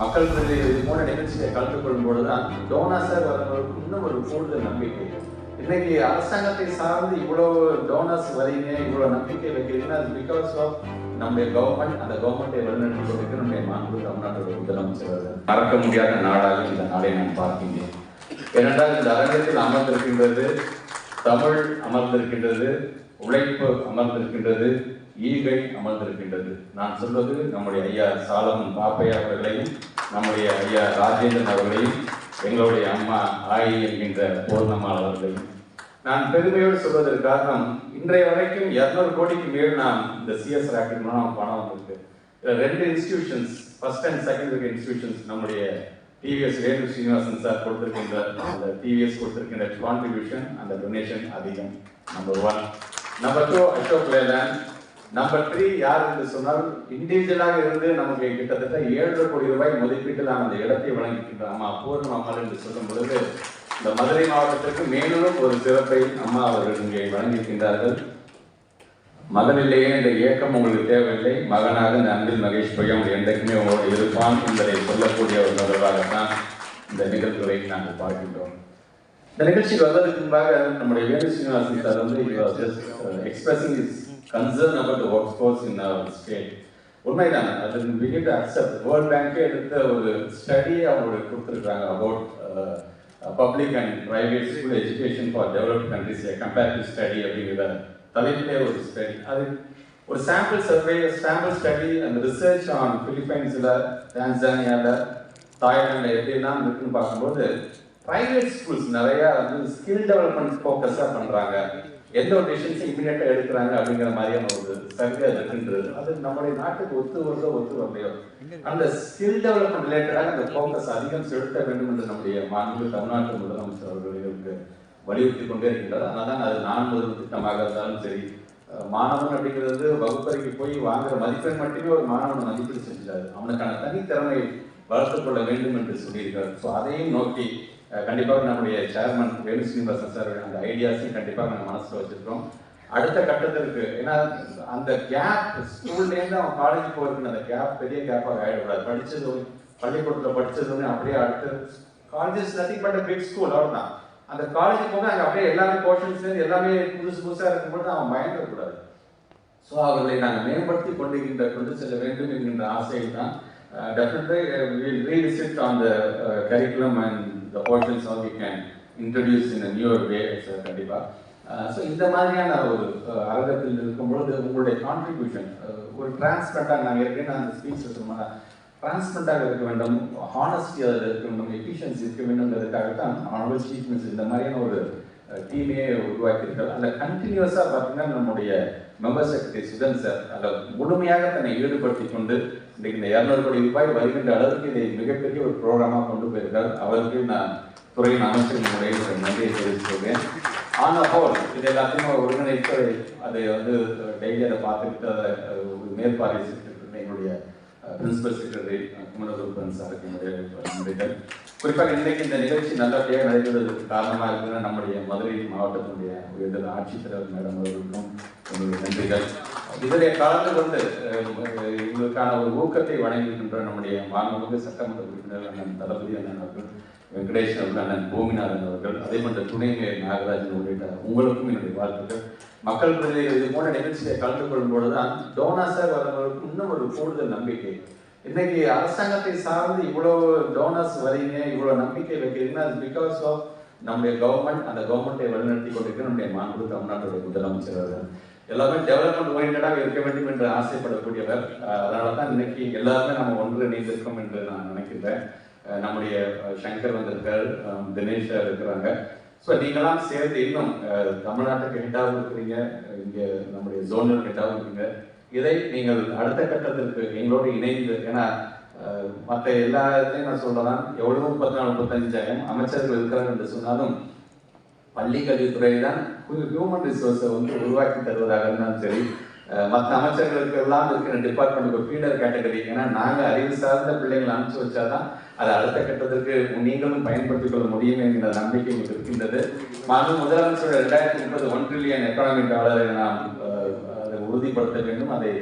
மக்கள் இது போன்ற நிகழ்ச்சியை கலந்து கொள்ளும் பொழுதுதான் டோனர்ஸாக வரவங்களுக்கு இன்னும் ஒரு கூடுதல் நம்பிக்கை. இன்னைக்கு அரசாங்கத்தை சார்ந்து இவ்வளோ டோனர்ஸ் வரீங்க இவ்வளோ நம்பிக்கை வைக்கிறீங்கன்னா அது பிகாஸ் ஆஃப் நம்முடைய கவர்மெண்ட் அந்த கவர்மெண்ட்டை வழிநடத்தி கொண்டிருக்க நம்முடைய மாண்பு தமிழ்நாட்டுடைய முதலமைச்சர் மறக்க முடியாத நாடாக இந்த நாளை நான் பார்க்கின்றேன். ஏனென்றால் இந்த அரங்கத்தில் அமர்ந்திருக்கின்றது தமிழ் அமர்ந்திருக்கின்றது உழைப்பு அமர்ந்திருக்கின்றது ஈகை அமர்ந்திருக்கின்றது. நான் சொல்வது நம்முடைய ஐயா சாலமன் பாப்பையா அவர்களையும் நம்முடைய ஐயா ராஜேந்திரன் அவர்களையும் எங்களுடைய அம்மா ஆயி என்கின்ற பூர்ணம்மாள் அவர்களையும். நான் பெருமையோடு சொல்வதற்கு காரணம் இன்றைய வரைக்கும் இரநூறு கோடிக்கு மேல் நாம் இந்த சிஎஸ் ராக்கெட் மூலம் பணம் வந்திருக்கு. இதில் ரெண்டு institutions first and second institutions நம்முடைய டிவிஎஸ் வேலு ஸ்ரீனிவாசன் சார் கொடுத்திருக்கின்ற அந்த டிவிஎஸ் கொடுத்திருக்கின்ற கான்ட்ரிபியூஷன் அந்த டொனேஷன் அதிகம். Number one number two Ashok Leyland number three யார் என்று சொன்னால் இண்டிவிஜுவலாக இருந்து நமக்கு கிட்டத்தட்ட ஏழரை கோடி ரூபாய் மதிப்பீட்டில் நாம் அந்த இடத்தை வழங்கிக்கின்றோம் அம்மா பூர்ணம் அம்மாள் என்று சொல்லும் பொழுது இந்த மதுரை மாவட்டத்திற்கு மேலும் ஒரு சிறப்பை அம்மா அவர்கள் இங்கே வழங்கியிருக்கின்றார்கள் மகனிலேயே இந்த இயக்கம் உங்களுக்கு தேவையில்லை. மகனாக இந்த அன்பில் மகேஷ் பையன் என்றைக்குமே உங்களோடு இருப்பான் என்பதை சொல்லக்கூடிய ஒரு நிகழ்வாகத்தான் இந்த நிகழ்வுகளை நாங்கள் பார்க்கின்றோம். இந்த நிகழ்ச்சிக்கு வருவதற்கு முன்பாக நம்முடைய வேணு சீனிவாசன் சார் வந்து expressing is concern about work force in our state உண்மைதான். அது பிகின் டு அக்செப்ட் வேர்ல்ட் பேங்கே எடுத்த ஒரு ஸ்டடியை அவங்களுக்கு கொடுத்துருக்காங்க about public and private school education for developed countries comparative study அப்படிங்கிற தலைப்பிலே ஒரு ஸ்டடி அது ஒரு சாம்பிள் சர்வே சாம்பிள் ஸ்டடி அந்த ரிசர்ச் ஆன் பிலிப்பைன்ஸில் டான்சானியாவில் தாய்லாண்டில் எப்படிலாம் இருக்குன்னு பார்க்கும்போது பிரைவேட் ஸ்கூல்ஸ் நிறையா வந்து ஸ்கில் டெவலப்மெண்ட் ஃபோக்கஸாக பண்ணுறாங்க எந்த ஒரு டிசிஷன்ஸும் இமீடியட்டாக எடுக்கிறாங்க அப்படிங்கிற மாதிரியான ஒரு சர்வே அது இருக்குன்றது. அது நம்முடைய நாட்டுக்கு ஒத்து வருதோ ஒத்து வரலையோ அந்த ஸ்கில் டெவலப்மெண்ட் ரிலேட்டடாக அந்த ஃபோக்கஸ் அதிகம் செலுத்த வேண்டும் என்று நம்முடைய மாநில தமிழ்நாட்டு முதலமைச்சர் அவர்களுக்கு வலியுறுத்தி கொண்டே இருக்கின்றார். அதனால தான் அது நான் முதல் திட்டமாக இருந்தாலும் சரி மாணவன் அப்படிங்கிறது வகுப்பறைக்கு போய் வாங்குற மதிப்பெண் மட்டுமே ஒரு மாணவன் மதிப்பீடு செஞ்சாரு அவனுக்கான தனித்திறமை வளர்த்துக்கொள்ள வேண்டும் என்று சொல்லியிருக்காரு. ஸோ அதையும் நோக்கி கண்டிப்பாக நம்முடைய சேர்மன் வேணு ஸ்ரீனிவாசன் சார் அந்த ஐடியாஸையும் கண்டிப்பாக நம்ம மனசில் வச்சுருக்கோம். அடுத்த கட்டத்திற்கு ஏன்னா அந்த கேப் ஸ்கூல்லேருந்து அவன் காலேஜ் போகிறதுக்கு அந்த கேப் பெரிய கேப்பாக ஆகிடக்கூடாது படித்தது பள்ளிக்கூடத்தில் படித்ததுன்னு அப்படியே அடுத்து colleges nothing but big school அவ்வளோதான் அந்த காலேஜ் போக அங்கே அப்படியே எல்லாமே போர்ஷன்ஸ் எல்லாமே புதுசு புதுசாக இருக்கும்போது அவன் பயந்துடக்கூடாது ஸோ அவர்களை நாங்கள் மேம்படுத்தி கொண்டிருக்கின்ற கொண்டு செல்ல வேண்டும் என்கின்ற ஆசையில் தான் definitely will revisit on the curriculum and இந்த portions all you can introduce in newer way கண்டிப்பாக ஸோ இந்த மாதிரியான ஒரு அரங்கத்தில் இருக்கும்பொழுது உங்களுடைய கான்ட்ரிபியூஷன் ஒரு டிரான்ஸ்பரண்டாக நாங்கள் ஏற்கனவே அந்த ஸ்பீச் சொன்னோம்னா டிரான்ஸ்பரண்டாக இருக்க வேண்டும் ஹானஸ்டி அதில் இருக்க வேண்டும் எஃபிஷியன்சி இருக்க வேண்டும்ங்கிறதுக்காக தான் ஆனவல் சீஃப் மினிஸ்டர் இந்த மாதிரியான ஒரு டீமே உருவாக்கியிருக்காரு அதில் கண்டினியூஸாக பார்த்தீங்கன்னா நம்முடைய மெம்பர் செக்ரட்டரி சுதன் சார் அதில் முழுமையாக தன்னை ஈடுபடுத்தி கொண்டு இன்றைக்கு இந்த இரநூறு கோடி ரூபாய் வருகின்ற அளவுக்கு இதை மிகப்பெரிய ஒரு ப்ரோக்ராமாக கொண்டு போயிருக்கார் அவருக்கு நான் துறையின் அமைச்சரின் முறையில் ஒரு நன்றியை தெரிவிச்சுக்கிறேன். ஆனால் ஹோல் இது எல்லாத்தையும் ஒருங்கிணைத்து அதை வந்து டெய்லி அதை பார்த்துக்கிட்டு அதை மேற்பார்வை செய்திருக்கிற எங்களுடைய பிரின்சிபல் செக்ரட்டரி குமரகுருப்பன் சாருக்கு நன்றிகள். குறிப்பாக இன்றைக்கு இந்த நிகழ்ச்சி நல்லபடியாக நடைபெறுவதற்கு காரணமாக இருக்கிற நம்முடைய மதுரை மாவட்டத்தினுடைய உயர்ந்த ஆட்சித்தலைவர் மேடம் அவர்களுக்கும் என்னுடைய நன்றிகள். இதிலே கலந்து கொண்டு இவருக்கான இவங்களுக்கான ஒரு ஊக்கத்தை வழங்குகின்ற நம்முடைய மாண்புமிகு சட்டமன்ற உறுப்பினர் அண்ணன் தளபதி அண்ணன் அவர்கள் வெங்கடேஷ் அவர்கள் அண்ணன் பூமிநாதன் அவர்கள் அதே போன்ற துணை மேயர் நாகராஜன் உள்ளிட்ட உங்களுக்கும் என்னுடைய வாழ்த்துக்கள். மக்கள் பிரதிநிதிகள் இது போன்ற நிகழ்ச்சியை கலந்து கொள்ளும் பொழுதுதான் டோனாஸாக வரவங்களுக்கு இன்னும் ஒரு கூடுதல் நம்பிக்கை. இன்னைக்கு அரசாங்கத்தை சார்ந்து இவ்வளவு டோனர்ஸ் வரீங்க இவ்வளவு நம்பிக்கை வைக்கிறீங்கன்னா அது பிகாஸ் ஆஃப் நம்முடைய கவர்மெண்ட் அந்த கவர்மெண்ட்டை வழிநடத்தி கொண்டிருக்கிற நம்முடைய மாண்பு தமிழ்நாட்டுடைய முதலமைச்சர் அவர்கள். எல்லாமே டெவலப்மெண்ட் ஓரியன்டாக இருக்க வேண்டும் என்று ஆசைப்படக்கூடியவர். அதனால தான் இன்னைக்கு எல்லாருமே நம்ம ஒன்று இணைந்திருக்கோம் என்று நான் நினைக்கின்றேன். நம்முடைய சங்கர் வந்திருக்கார் தினேஷ் சார் இருக்கிறாங்க. ஸோ நீங்களாம் சேர்ந்து இன்னும் தமிழ்நாட்டுக்கு ஹெட்டாகவும் இருக்கிறீங்க இங்கே நம்முடைய ஜோனல் ஹெட்டாகவும் இருக்கீங்க. இதை நீங்கள் அடுத்த கட்டத்திற்கு எங்களோடு இணைந்து ஏன்னா மற்ற எல்லா இடத்தையும் நான் சொல்லலாம். எவ்வளவு முப்பத்தி நாலு முப்பத்தஞ்சாயிரம் அமைச்சர்கள் இருக்கிறார் என்று சொன்னாலும் பள்ளி கல்வித்துறை தான் ஹியூமன் ரிசோர்ஸை வந்து உருவாக்கி தருவதாக இருந்தாலும் சரி மற்ற அமைச்சர்களுக்கு எல்லாம் இருக்கிற டிபார்ட்மெண்ட்டுக்கு ஃபீடர் கேட்டகரி ஏன்னா நாங்கள் அறிவு சார்ந்த பிள்ளைங்களை அனுப்பிச்சு வச்சாதான் அதை அடுத்த கட்டத்திற்கு நீங்களும் பயன்படுத்திக் கொள்ள முடியும் என்கிற நம்பிக்கை உங்களுக்கு இருக்கின்றது. மாண்பு முதலமைச்சர் ரெண்டாயிரத்தி முப்பது ஒன் ட்ரில்லியன் எக்கனாமிக் டாலரை நாம் அதை உறுதிப்படுத்த வேண்டும் அதை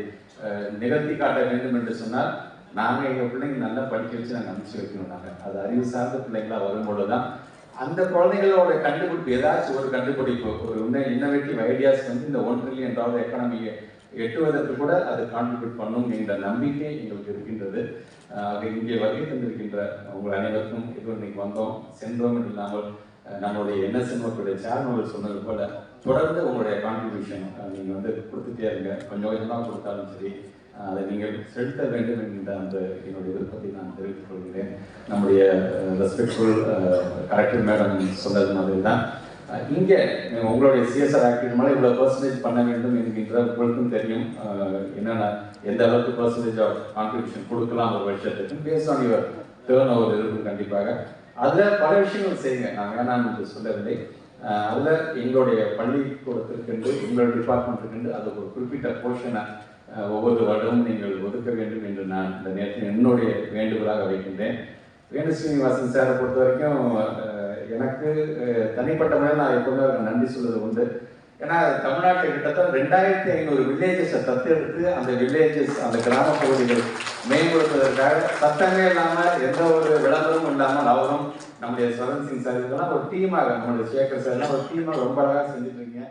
நிகழ்த்தி காட்ட வேண்டும் என்று சொன்னால் நாங்கள் எங்கள் பிள்ளைங்க நல்லா படிக்க வச்சு நாங்கள் அனுப்பிச்சு வைக்கணும் நாங்கள் அது அறிவு சார்ந்த பிள்ளைங்களா வரும்பொழுது தான் அந்த குழந்தைகளோட கண்டுபிடிப்பு ஏதாச்சும் ஒரு கண்டுபிடிப்பு ஒரு இன்னும் இன்னோவேட்டிவ் ஐடியாஸ் வந்து இந்த ஒன் ட்ரில்லியன் டாலர் எக்கானமியை எட்டுவதற்கு கூட அது கான்ட்ரிபியூட் பண்ணும் என்ற நம்பிக்கை எங்களுக்கு இருக்கின்றது. ஆஹ் இங்கே வருகை தந்திருக்கின்ற உங்கள் அனைவருக்கும் இப்போ இன்னைக்கு வந்தோம். சென்றோம் என்று இல்லாமல் அஹ் நம்மளுடைய என்எஸ்என்ஓடைய சேர்மர்கள் சொன்னது போல தொடர்ந்து உங்களுடைய கான்ட்ரிபியூஷன் நீங்கள் வந்து கொடுத்துட்டே இருங்க. கொஞ்சம் கொஞ்சமாக கொடுத்தாலும் சரி. அதை நீங்கள் செலுத்த வேண்டும் என்கின்ற அந்த என்னுடைய விருப்பத்தை நான் தெரிவித்துக் கொள்கிறேன். நம்முடைய ரெஸ்பெக்ட்ஃபுல் கலெக்டர் மேடம் சொன்னது மாதிரி தான் இங்கே உங்களுடைய சிஎஸ்ஆர் ஆக்டிவிட்டி மேலே இவ்வளோ பர்சன்டேஜ் பண்ண வேண்டும் என்கின்ற உங்களுக்கும் தெரியும். என்னென்ன எந்த அளவுக்கு பர்சன்டேஜ் ஆஃப் கான்ட்ரிபியூஷன் கொடுக்கலாம் ஒரு வருஷத்துக்கு base on your turnover இருக்கும் கண்டிப்பாக. அதில் பல விஷயங்கள் செய்யுங்க. நான் வேணாம் என்று சொல்லவில்லை. அதில் எங்களுடைய பள்ளிக்கூடத்திற்கென்று எங்களுடைய டிபார்ட்மெண்ட்டுக்கென்று அது ஒரு குறிப்பிட்ட போர்ஷனை ஒவ்வொரு வருடமும் நீங்கள் ஒதுக்க வேண்டும் என்று நான் இந்த நேரத்தில் என்னுடைய வேண்டுகோளாக வைக்கின்றேன். வேணு ஸ்ரீனிவாசன் சாரை பொறுத்த வரைக்கும் எனக்கு தனிப்பட்ட முறையில் நான் எப்போதுமே அவருக்கு நன்றி சொல்வது உண்டு. ஏன்னா தமிழ்நாட்டில் கிட்டத்தட்ட ரெண்டாயிரத்தி ஐநூறு வில்லேஜஸை தத்தெடுத்து அந்த வில்லேஜஸ் அந்த கிராம பகுதிகள் மேம்படுத்துவதற்காக சத்தமே இல்லாமல் எந்த ஒரு விளம்பரமும் இல்லாமல் அவரும் நம்முடைய சரண் சிங் சார் இதெல்லாம் ஒரு டீமாக நம்மளுடைய சேகர் சார் ஒரு டீமாக ரொம்ப அழகாக செஞ்சுட்டு இருக்கீங்க.